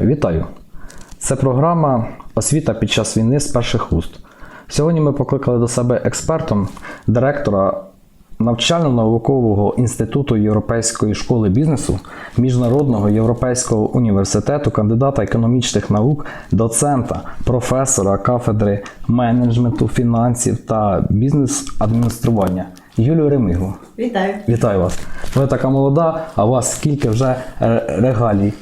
Вітаю! Це програма Освіта під час війни з перших уст. Сьогодні ми покликали до себе експертом, директора навчально-наукового інституту Європейської школи бізнесу, Міжнародного європейського університету, кандидата економічних наук, доцента, професора кафедри менеджменту, фінансів та бізнес-адміністрування Юлію Ремигу. Вітаю! Вітаю вас! Ви така молода, а у вас скільки вже е, регалій.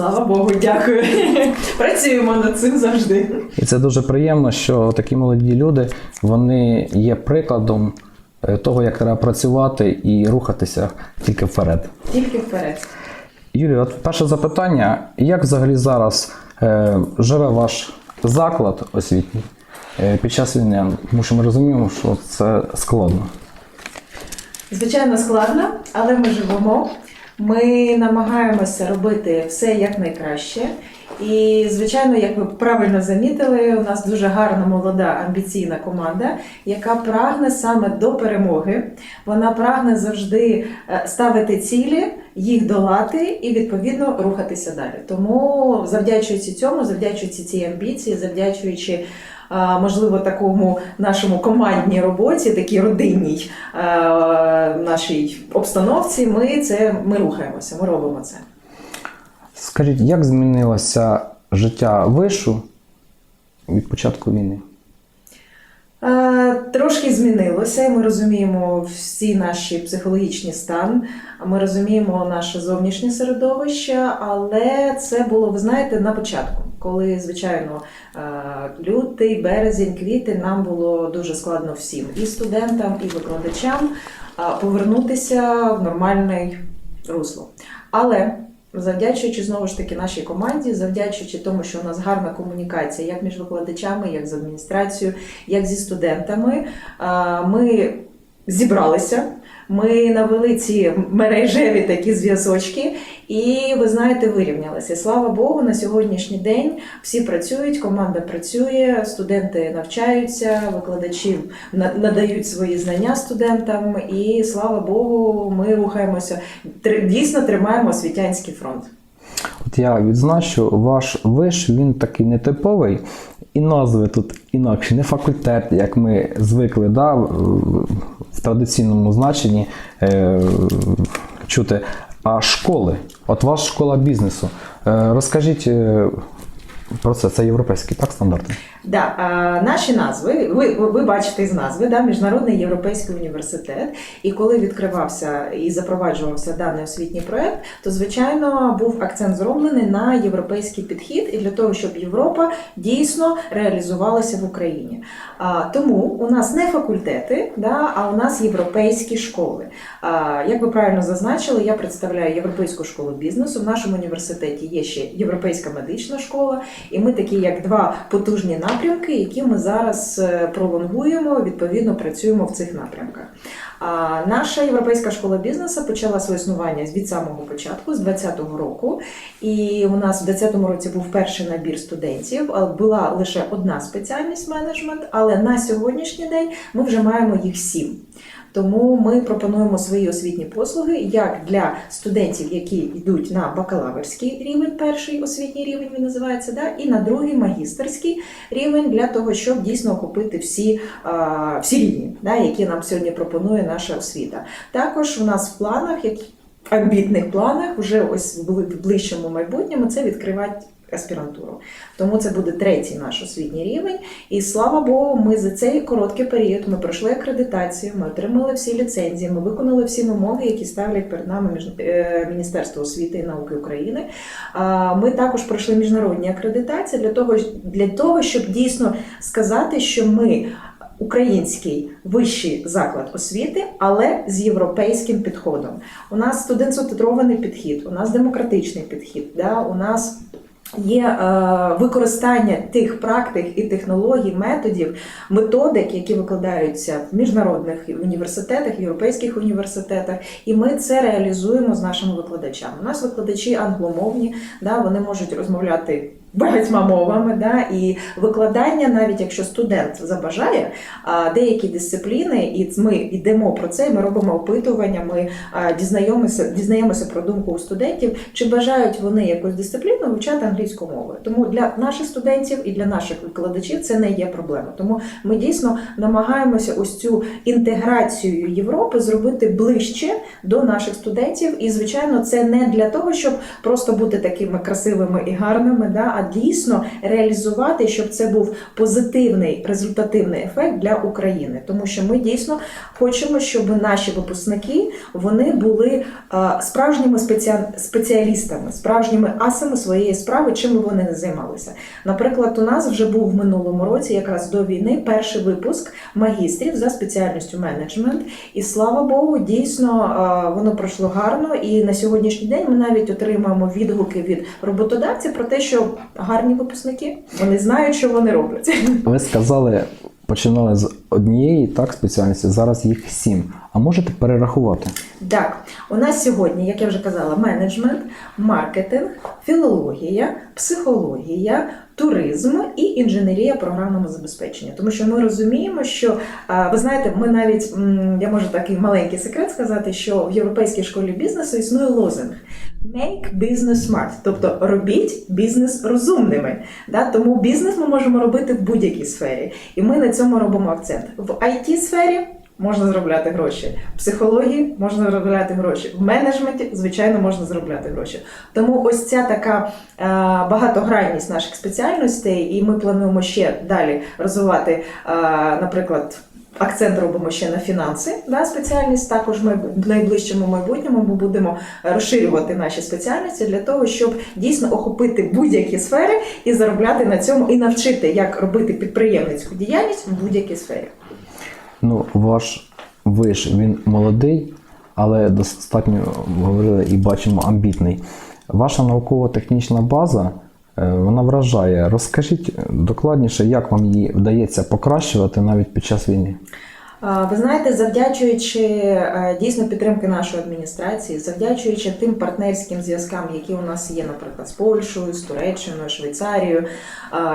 Слава Богу, дякую. Працюємо над цим завжди. І це дуже приємно, що такі молоді люди вони є прикладом е, того, як треба працювати і рухатися тільки вперед. Тільки вперед. Юрій, от перше запитання: як взагалі зараз е, живе ваш заклад освітній е, під час війни? Тому що ми розуміємо, що це складно. Звичайно, складно, але ми живемо. Ми намагаємося робити все якнайкраще. І, звичайно, як ви правильно замітили, у нас дуже гарна молода амбіційна команда, яка прагне саме до перемоги. Вона прагне завжди е, ставити цілі, їх долати і відповідно рухатися далі. Тому, завдячуючи цьому, завдячуючи цій амбіції, завдячуючи. Можливо, такому нашому командній роботі, такій родинній е, нашій обстановці, ми це ми рухаємося, ми робимо це. Скажіть, як змінилося життя вишу від початку війни? Трошки змінилося, і ми розуміємо всі наші психологічні стан. Ми розуміємо наше зовнішнє середовище, але це було, ви знаєте, на початку, коли, звичайно, е, лютий, березень, квітень нам було дуже складно всім і студентам, і викладачам е, повернутися в нормальне русло. Але Завдячуючи знову ж таки нашій команді, завдячуючи тому, що у нас гарна комунікація як між викладачами, як з адміністрацією, як зі студентами, ми зібралися. Ми навели ці мережеві такі зв'язочки, і ви знаєте, вирівнялися. Слава Богу, на сьогоднішній день всі працюють, команда працює, студенти навчаються, викладачі надають свої знання студентам, і слава Богу, ми рухаємося. Дійсно тримаємо освітянський фронт. От я відзначу, ваш виш він такий нетиповий, і назви тут інакші, не факультет, як ми звикли да, в традиційному значенні е, чути, а школи. От ваша школа бізнесу. Е, розкажіть е, про це, це європейські так, стандарти? Да, наші назви, ви, ви, бачите з назви, да, Міжнародний європейський університет. І коли відкривався і запроваджувався даний освітній проект, то звичайно був акцент зроблений на європейський підхід і для того, щоб Європа дійсно реалізувалася в Україні. А, тому у нас не факультети, да, а у нас європейські школи. А, як ви правильно зазначили, я представляю європейську школу бізнесу. В нашому університеті є ще європейська медична школа, і ми такі як два потужні напрямки, які ми зараз е, пролонгуємо, відповідно працюємо в цих напрямках. А наша європейська школа бізнесу почала своє існування від самого початку, з 2020 року. І у нас в 2020 році був перший набір студентів. Була лише одна спеціальність менеджмент, але на сьогоднішній день ми вже маємо їх сім. Тому ми пропонуємо свої освітні послуги як для студентів, які йдуть на бакалаврський рівень, перший освітній рівень він називається, да, і на другий магістерський рівень для того, щоб дійсно охопити всі, всі рівні, да, які нам сьогодні пропонує наша освіта. Також у нас в планах, як амбітних планах, вже ось в ближчому майбутньому це відкривати. Аспірантуру, тому це буде третій наш освітній рівень. І слава Богу, ми за цей короткий період ми пройшли акредитацію, ми отримали всі ліцензії, ми виконали всі вимоги, які ставлять перед нами е, Міністерство освіти і науки України. Ми також пройшли міжнародні акредитації для того, для того, щоб дійсно сказати, що ми. Український вищий заклад освіти, але з європейським підходом. У нас студент-центрований підхід, у нас демократичний підхід, да, у нас Є е, використання тих практик і технологій, методів, методик, які викладаються в міжнародних університетах, європейських університетах, і ми це реалізуємо з нашими викладачами. У нас викладачі англомовні, да, вони можуть розмовляти багатьма мовами, да, і викладання, навіть якщо студент забажає деякі дисципліни, і ми йдемо про це, ми робимо опитування, ми дізнаємося, дізнаємося про думку у студентів, чи бажають вони якусь дисципліну вивчати англійську мову. Тому для наших студентів і для наших викладачів це не є проблема. Тому ми дійсно намагаємося ось цю інтеграцію Європи зробити ближче до наших студентів. І звичайно, це не для того, щоб просто бути такими красивими і гарними, да, а дійсно реалізувати, щоб це був позитивний результативний ефект для України, тому що ми дійсно хочемо, щоб наші випускники вони були е, справжніми спеціа- спеціалістами, справжніми асами своєї справи, чим вони не займалися. Наприклад, у нас вже був в минулому році, якраз до війни, перший випуск магістрів за спеціальністю менеджмент. І слава Богу, дійсно е, воно пройшло гарно. І на сьогоднішній день ми навіть отримуємо відгуки від роботодавців про те, що гарні випускники вони знають, що вони роблять. Ви сказали, починали з однієї так спеціальності, зараз їх сім. А можете перерахувати? Так, у нас сьогодні, як я вже казала, менеджмент, маркетинг, філологія, психологія, туризм і інженерія програмного забезпечення. Тому що ми розуміємо, що ви знаєте, ми навіть я можу такий маленький секрет сказати, що в європейській школі бізнесу існує лозинг. Make business smart, тобто робіть бізнес розумними. Да? Тому бізнес ми можемо робити в будь-якій сфері, і ми на цьому робимо акцент. В it сфері можна заробляти гроші. В психології можна заробляти гроші. В менеджменті, звичайно, можна заробляти гроші. Тому ось ця така е, багатогранність наших спеціальностей, і ми плануємо ще далі розвивати, е, наприклад. Акцент робимо ще на фінанси, да, спеціальність. Також ми в найближчому майбутньому ми будемо розширювати наші спеціальності для того, щоб дійсно охопити будь-які сфери і заробляти на цьому, і навчити, як робити підприємницьку діяльність в будь-якій сфері. Ну, ваш виш він молодий, але достатньо говорили і бачимо амбітний. Ваша науково-технічна база вона вражає. Розкажіть докладніше, як вам її вдається покращувати навіть під час війни. Ви знаєте, завдячуючи е, дійсно підтримки нашої адміністрації, завдячуючи тим партнерським зв'язкам, які у нас є, наприклад, з Польщею, з Туреччиною, Швейцарією,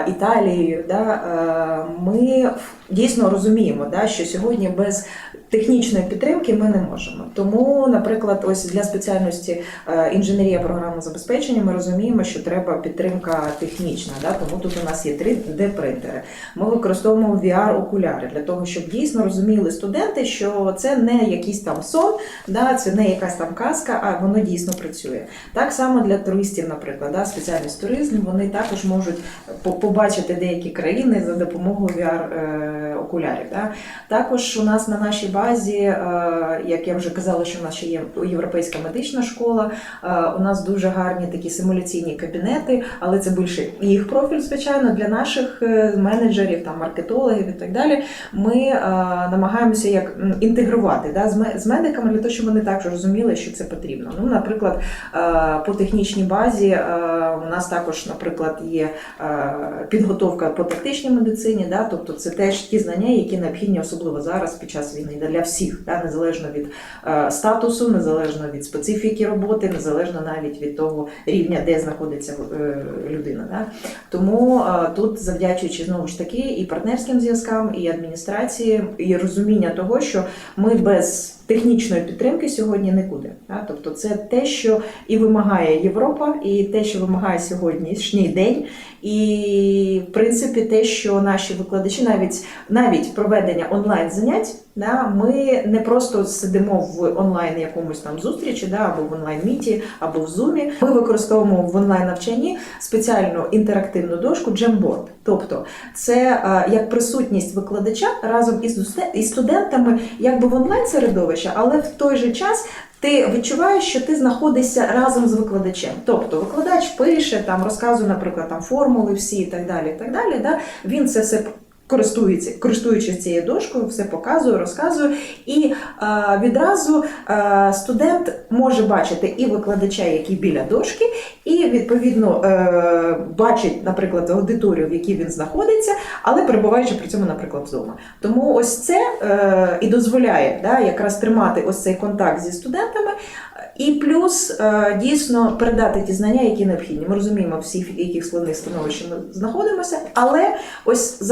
Італією, да, е, ми дійсно розуміємо, да, що сьогодні без технічної підтримки ми не можемо. Тому, наприклад, ось для спеціальності е, інженерія програмного забезпечення ми розуміємо, що треба підтримка технічна. Да, тому тут у нас є 3D принтери. Ми використовуємо VR-окуляри для того, щоб дійсно розуміли студенти, що це не якийсь там сон, да, це не якась там казка, а воно дійсно працює. Так само для туристів, наприклад, да, спеціальність туризм, вони також можуть побачити деякі країни за допомогою VR-окулярів. Да. Також у нас на нашій базі, е, як я вже казала, що в нас ще є європейська медична школа. е, У нас дуже гарні такі симуляційні кабінети, але це більше їх профіль, звичайно, для наших е, менеджерів, там маркетологів і так далі. Ми е, намагаємося як інтегрувати да, з медиками для того, щоб вони також розуміли, що це потрібно. Ну, наприклад, е, по технічній базі е, у нас також, наприклад, є е, підготовка по тактичній медицині, да, тобто це теж ті знання, які необхідні, особливо зараз під час війни, для всіх, да, незалежно від статусу, незалежно від специфіки роботи, незалежно навіть від того рівня, де знаходиться людина. Да. Тому тут, завдячуючи знову ж таки і партнерським зв'язкам, і адміністрації, і розуміння того, що ми без технічної підтримки сьогодні нікуди. Да. Тобто, це те, що і вимагає Європа, і те, що вимагає сьогоднішній день, і в принципі те, що наші викладачі, навіть навіть проведення онлайн занять. Да, ми не просто сидимо в онлайн якомусь там зустрічі, да, або в онлайн міті, або в зумі. Ми використовуємо в онлайн навчанні спеціальну інтерактивну дошку Jamboard. Тобто, це е, як присутність викладача разом із студентами, якби в онлайн середовищі, але в той же час. Ти відчуваєш, що ти знаходишся разом з викладачем. Тобто викладач пише, там розказує, наприклад, там формули всі і так далі. І так далі да? Він це все користується, користуючись цією дошкою, все показує, розказує. І е, відразу е, студент може бачити і викладача, який біля дошки, і відповідно е, бачить, наприклад, аудиторію, в якій він знаходиться, але перебуваючи при цьому, наприклад, вдома. Тому ось це е, і дозволяє да, якраз тримати ось цей контакт зі студентами. І плюс е, дійсно передати ті знання, які необхідні. Ми розуміємо всі, в яких складних становищах ми знаходимося, але ось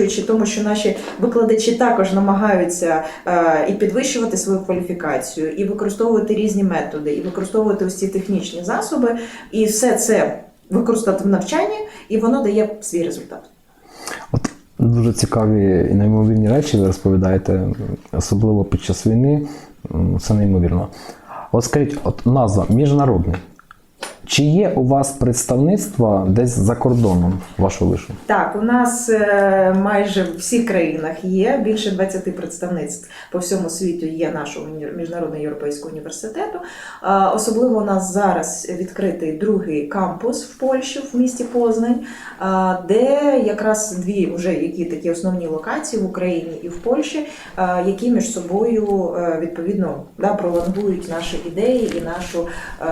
завдячуючи тому, що наші викладачі також намагаються е, і підвищувати свою кваліфікацію, і використовувати різні методи, і використовувати ці технічні засоби, і все це використати в навчанні, і воно дає свій результат. От дуже цікаві і неймовірні речі ви розповідаєте, особливо під час війни. Це неймовірно. От скажіть, от назва міжнародний. Чи є у вас представництво десь за кордоном вашого вишу? Так, у нас е, майже в всіх країнах є більше 20 представництв по всьому світу є нашого міжнародного європейського університету. Особливо у нас зараз відкритий другий кампус в Польщі, в місті Познань, де якраз дві вже які такі основні локації в Україні і в Польщі, які між собою е, відповідно да, пролонгують наші ідеї і нашу, е,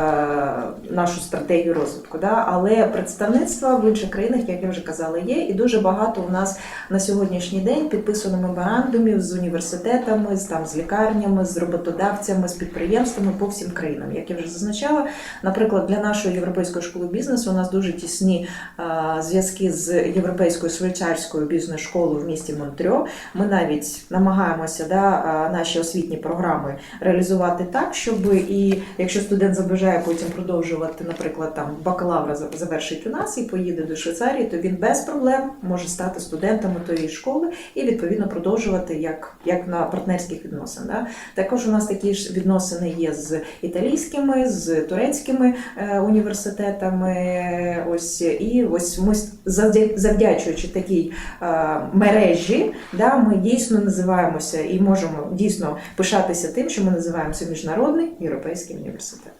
нашу стратегію розвитку. Да? Але представництва в інших країнах, як я вже казала, є, і дуже багато у нас на сьогоднішній день підписано меморандумів з університетами, з там з лікарнями, з роботодавцями, з підприємствами по всім країнам. Як я вже зазначала, наприклад, для нашої європейської школи бізнесу у нас дуже тісні е, зв'язки з європейською швейцарською бізнес-школою в місті Монтрьо. Ми навіть намагаємося да, е, наші освітні програми реалізувати так, щоб і якщо студент забажає потім продовжувати, наприклад, там бакалавра завершить у нас і поїде до Швейцарії, то він без проблем може стати студентом тої школи і відповідно продовжувати як, як на партнерських відносин. Да? Також у нас такі ж відносини є з італійськими, з турецькими е, університетами. Ось і ось ми завдя- завдячуючи такій е, мережі, да, ми дійсно називаємося і можемо дійсно пишатися тим, що ми називаємося міжнародний європейський університет.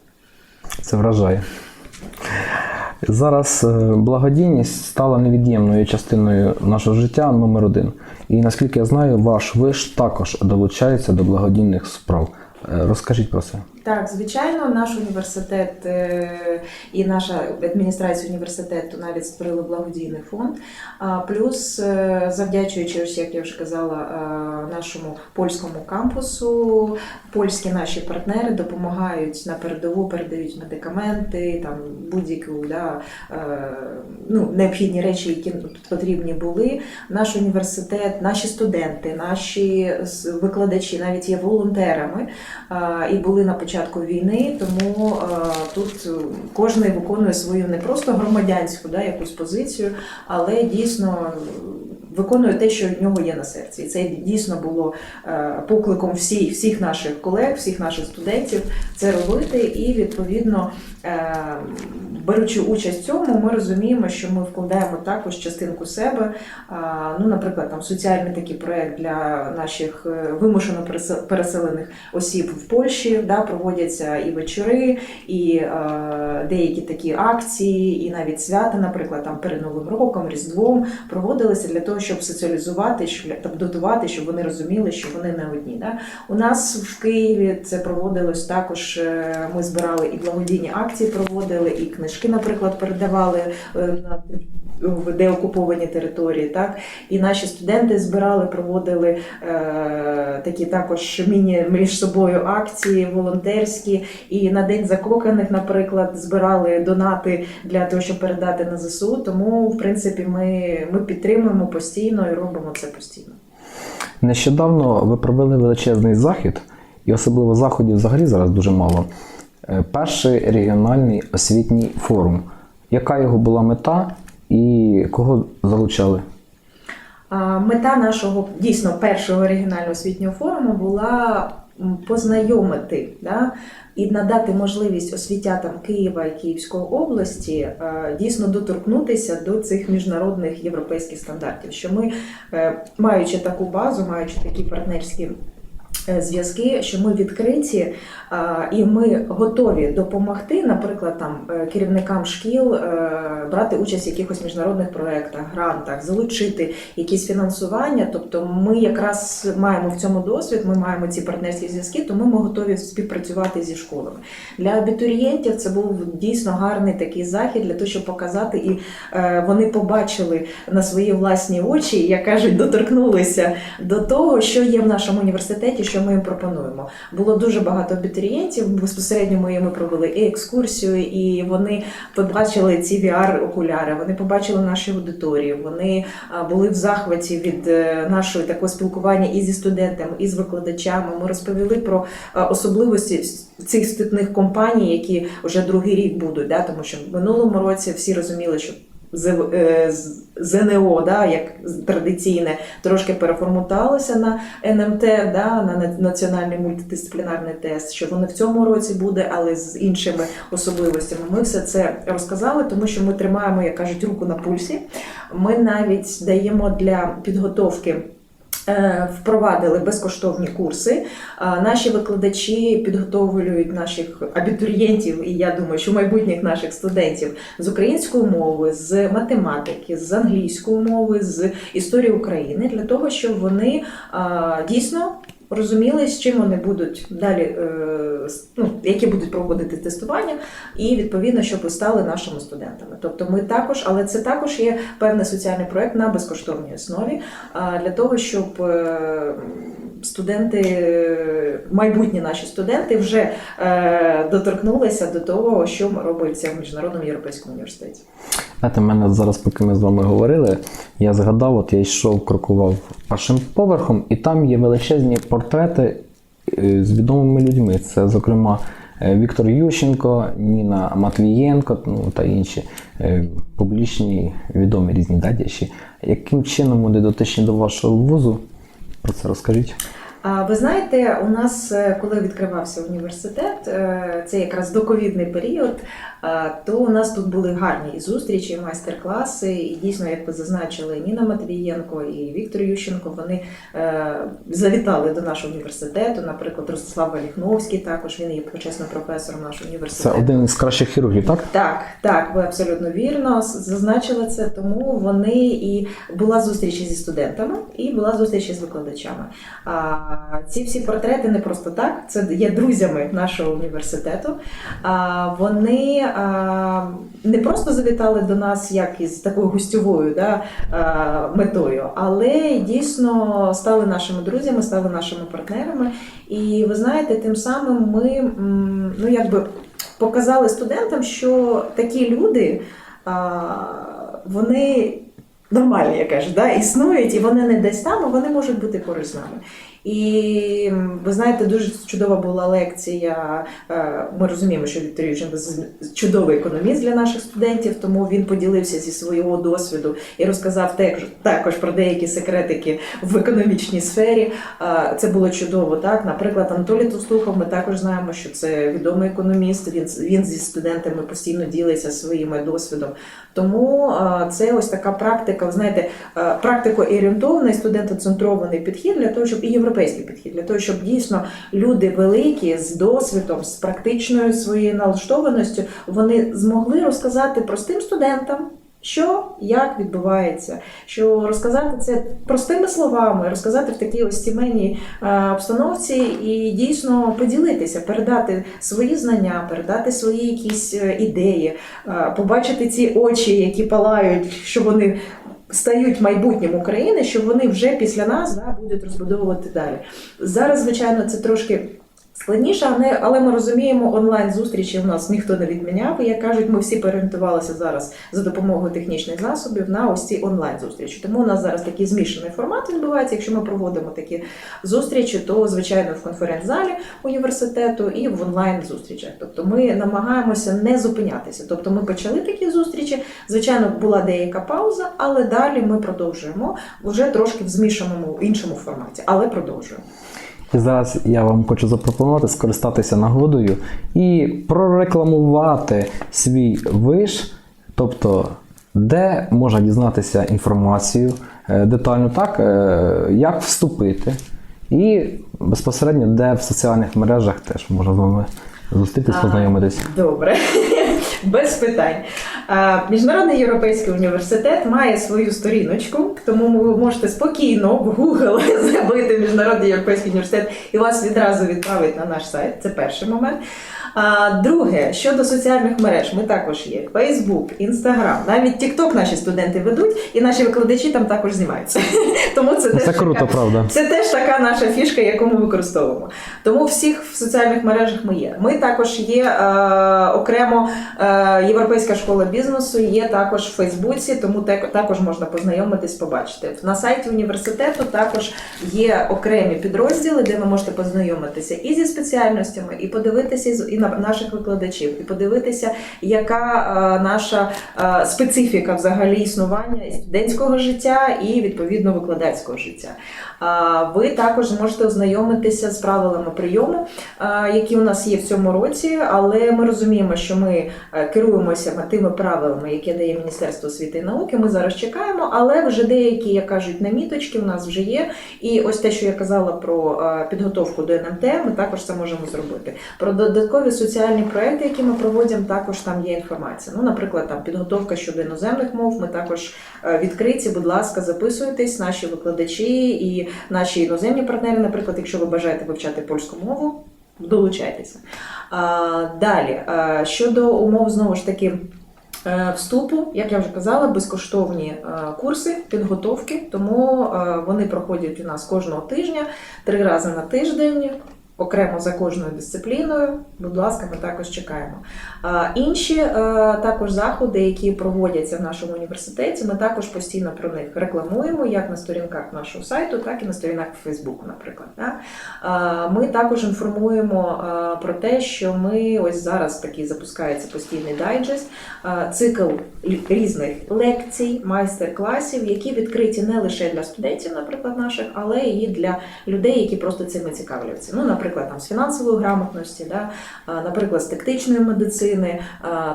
Це вражає. Зараз е, благодійність стала невід'ємною частиною нашого життя номер один. І наскільки я знаю, ваш виш також долучається до благодійних справ. Е, Розкажіть про це. Так, звичайно, наш університет е, і наша адміністрація університету навіть створили благодійний фонд. Плюс, е, завдячуючи, як я вже казала, нашому польському кампусу, польські наші партнери допомагають на передову, передають медикаменти, там будь-яку да, ну, необхідні речі, які потрібні були. Наш університет, наші студенти, наші викладачі навіть є волонтерами і були на початку війни, тому тут кожен виконує свою не просто громадянську да, якусь позицію, але дійсно виконує те, що в нього є на серці. І це дійсно було покликом всіх, всіх наших колег, всіх наших студентів це робити, і відповідно. Е, Беручи участь в цьому, ми розуміємо, що ми вкладаємо також частинку себе. Ну, наприклад, там соціальний такий проект для наших е, вимушено переселених осіб в Польщі, да, проводяться і вечори, і е, деякі такі акції, і навіть свята, наприклад, там перед Новим роком, Різдвом проводилися для того, щоб соціалізувати, щоб дотувати, щоб вони розуміли, що вони не одні. Да. У нас в Києві це проводилось також. Ми збирали і благодійні акції проводили, і книжки, наприклад, передавали е, на в деокуповані території. Так і наші студенти збирали, проводили е, такі також міні між собою акції волонтерські. І на день закоханих, наприклад, збирали донати для того, щоб передати на ЗСУ. Тому, в принципі, ми, ми підтримуємо постійно і робимо це постійно. Нещодавно ви провели величезний захід, і особливо заходів взагалі зараз дуже мало. Е, Перший регіональний освітній форум. Яка його була мета і кого залучали? Мета нашого дійсно першого регіонального освітнього форуму була познайомити да, і надати можливість освітятам Києва і Київської області е, дійсно доторкнутися до цих міжнародних європейських стандартів. Що ми, е, маючи таку базу, маючи такі партнерські. Е, Зв'язки, що ми відкриті і ми готові допомогти, наприклад, там е, керівникам шкіл е, брати участь в якихось міжнародних проєктах, грантах, залучити якісь фінансування. Тобто, ми якраз маємо в цьому досвід, ми маємо ці партнерські зв'язки, тому ми готові співпрацювати зі школами. Для абітурієнтів це був дійсно гарний такий захід для того, щоб показати, і е, вони побачили на свої власні очі, як кажуть, доторкнулися до того, що є в нашому університеті, третє, що ми їм пропонуємо. Було дуже багато абітурієнтів. Безпосередньо ми їм провели і екскурсію, і вони побачили ці VR-окуляри. Вони побачили наші аудиторії. Вони були в захваті від е, нашого такого спілкування і зі студентами, і з викладачами. Ми розповіли про е, особливості цих ститних компаній, які вже другий рік будуть. Да? Тому що в минулому році всі розуміли, що е, ЗНО, да, як традиційне, трошки переформатувалося на НМТ, да, на на- національний мультидисциплінарний тест, що вони в цьому році буде, але з іншими особливостями. Ми все це розказали, тому що ми тримаємо, як кажуть, руку на пульсі. Ми навіть даємо для підготовки. Е, Впровадили безкоштовні курси. Наші викладачі підготовлюють наших абітурієнтів, і я думаю, що майбутніх наших студентів з української мови, з математики, з англійської мови, з історії України для того, щоб вони дійсно розуміли, з чим вони будуть далі, е, ну, які будуть проводити тестування, і відповідно, щоб стали нашими студентами. Тобто, ми також, але це також є певний соціальний проект на безкоштовній основі для того, щоб е, студенти, майбутні наші студенти вже е, доторкнулися до того, що робиться в міжнародному європейському університеті. Знаєте, мене зараз, поки ми з вами говорили, я згадав, от я йшов, крокував першим поверхом, і там є величезні портрети е, з відомими людьми. Це, зокрема, е, Віктор Ющенко, Ніна Матвієнко, ну та інші публічні відомі різні дядящі. Яким чином вони дотичні до вашого вузу? Про це розкажіть. Ви знаєте, у нас, е, коли відкривався університет, е, це якраз доковідний період, то у нас тут були гарні і зустрічі, і майстер-класи. І дійсно, як ви зазначили, Ніна Матвієнко і Віктор Ющенко, вони е, завітали до нашого університету. Наприклад, Ростислав Валіхновський також він є почесним професором нашого Це один із кращих хірургів, так? Так, так, ви абсолютно вірно зазначили це. Тому вони і була зустріч зі студентами, і була зустріч із викладачами. А ці всі портрети не просто так, це є друзями нашого університету. А вони не просто завітали до нас як із такою гостьовою да, метою, але дійсно стали нашими друзями, стали нашими партнерами. І ви знаєте, тим самим ми ну якби показали студентам, що такі люди вони нормальні, я кажу, да, існують, і вони не десь там, а вони можуть бути нами. І ви знаєте, дуже чудова була лекція. е, Ми розуміємо, що Віктор Ющенко чудовий економіст для наших студентів, тому він поділився зі свого досвіду і розказав також про деякі секретики в економічній сфері. Е, Це було чудово. Так, наприклад, Анатолій Тустухов, ми також знаємо, що це відомий економіст. Він він зі студентами постійно ділиться своїм досвідом. Тому е, це ось така практика. Ви знаєте, е, практико-орієнтований студентоцентрований підхід для того, щоб і європейський підхід, для того, щоб дійсно люди великі з досвідом, з практичною своєю налаштованістю, вони змогли розказати простим студентам. Що як відбувається, що розказати це простими словами, розказати в такій ось сімейній е, обстановці і дійсно поділитися, передати свої знання, передати свої якісь е, ідеї, е, побачити ці очі, які палають, що вони стають майбутнім України, що вони вже після нас да, будуть розбудовувати далі. Зараз, звичайно, це трошки. Складніше, але, ми розуміємо, онлайн зустрічі в нас ніхто не відміняв. І як кажуть, ми всі переорієнтувалися зараз за допомогою технічних засобів на ось ці онлайн зустрічі. Тому у нас зараз такий змішаний формат відбувається. Якщо ми проводимо такі зустрічі, то звичайно в конференц-залі університету і в онлайн зустрічах. Тобто ми намагаємося не зупинятися. Тобто ми почали такі зустрічі. Звичайно, була деяка пауза, але далі ми продовжуємо вже трошки в змішаному іншому форматі, але продовжуємо. І зараз я вам хочу запропонувати скористатися нагодою і прорекламувати свій виш, тобто де можна дізнатися інформацію е, детально, так, е, як вступити, і безпосередньо, де в соціальних мережах теж можна з вами зустрітись, А, познайомитись. Добре, без питань. Міжнародний європейський університет має свою сторіночку, тому ви можете спокійно в Google забити Міжнародний європейський університет і вас відразу відправить на наш сайт. Це перший момент. А, друге, щодо соціальних мереж, ми також є Facebook, Instagram, навіть TikTok наші студенти ведуть, і наші викладачі там також знімаються. Тому це, теж круто, така- правда. це теж така наша фішка, яку ми використовуємо. Тому всіх в соціальних мережах ми є. Ми також є е, окремо е, Європейська школа бізнесу, є також в Фейсбуці, тому те- також можна познайомитись, побачити. На сайті університету також є окремі підрозділи, де ви можете познайомитися і зі спеціальностями, і подивитися із- на наших викладачів, і подивитися, яка е, наша е, специфіка взагалі існування студентського життя і відповідно викладацького життя. Ви також зможете ознайомитися з правилами прийому, які у нас є в цьому році, але ми розуміємо, що ми е, керуємося тими правилами, які дає Міністерство освіти і науки. Ми зараз чекаємо, але вже деякі, як кажуть, наміточки у нас вже є. І ось те, що я казала про е, підготовку до НМТ, ми також це можемо зробити. Про додаткові соціальні проекти, які ми проводимо, також там є інформація. Ну, наприклад, там підготовка щодо іноземних мов. Ми також е, відкриті. Будь ласка, записуйтесь, наші викладачі і наші іноземні партнери. Наприклад, якщо ви бажаєте вивчати польську мову, долучайтеся. Далі щодо умов знову ж таки. е, Вступу, як я вже казала, безкоштовні е, курси підготовки, тому е, вони проходять у нас кожного тижня, три рази на тиждень, окремо за кожною дисципліною. Будь ласка, ми також чекаємо. Інші е, також заходи, які проводяться в нашому університеті, ми також постійно про них рекламуємо, як на сторінках нашого сайту, так і на сторінках Фейсбуку, наприклад. Ми також інформуємо е, про те, що ми ось зараз такий запускається постійний дайджест, е, цикл різних лекцій, майстер-класів, які відкриті не лише для студентів, наприклад, наших, але і для людей, які просто цими цікавляться. Ну, наприклад, там з фінансової грамотності, да, наприклад, з тактичної медицини.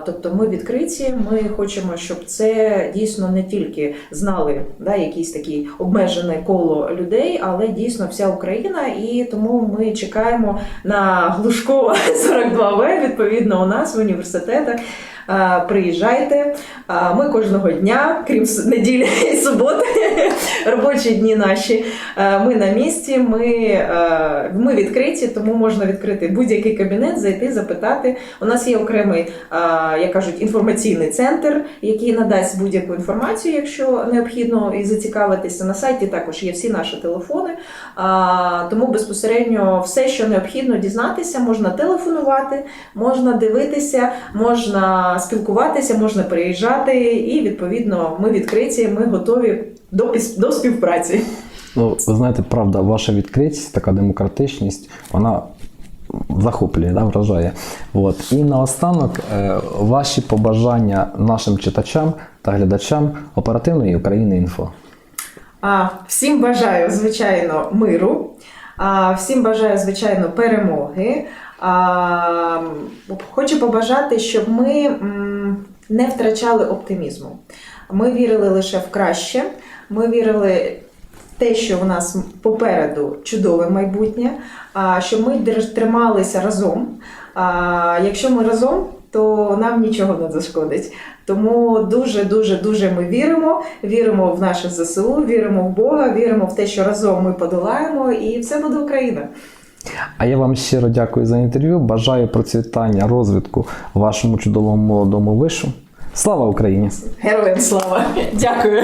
Тобто ми відкриті. Ми хочемо, щоб це дійсно не тільки знали да, якісь такі обмежене коло людей, але дійсно вся Україна. І тому ми чекаємо на Глушкова 42В, відповідно, у нас в університетах. А, Приїжджайте. Ми кожного дня, крім неділі і суботи, робочі дні наші. е, Ми на місці, ми, е, ми відкриті, тому можна відкрити будь-який кабінет, зайти, запитати. У нас є окремий, е, як кажуть, інформаційний центр, який надасть будь-яку інформацію, якщо необхідно, і зацікавитися. На сайті також є всі наші телефони. Тому безпосередньо все, що необхідно дізнатися, можна телефонувати, можна дивитися, можна спілкуватися, можна приїжджати, і відповідно ми відкриті, ми готові до, до співпраці. Ну, ви знаєте, правда, ваша відкритість, така демократичність, вона захоплює, да, вражає. От. І наостанок е, ваші побажання нашим читачам та глядачам оперативної України інфо. А, всім бажаю, звичайно, миру. А, всім бажаю, звичайно, перемоги. Хочу побажати, щоб ми не втрачали оптимізму. Ми вірили лише в краще. Ми вірили в те, що в нас попереду чудове майбутнє, а щоб ми трималися разом. Якщо ми разом, то нам нічого не зашкодить. Тому дуже, дуже, дуже ми віримо. Віримо в наше ЗСУ, віримо в Бога, віримо в те, що разом ми подолаємо, і все буде Україна. А я вам щиро дякую за інтерв'ю. Бажаю процвітання, розвитку вашому чудовому молодому вишу. Слава Україні! Героям слава! Дякую!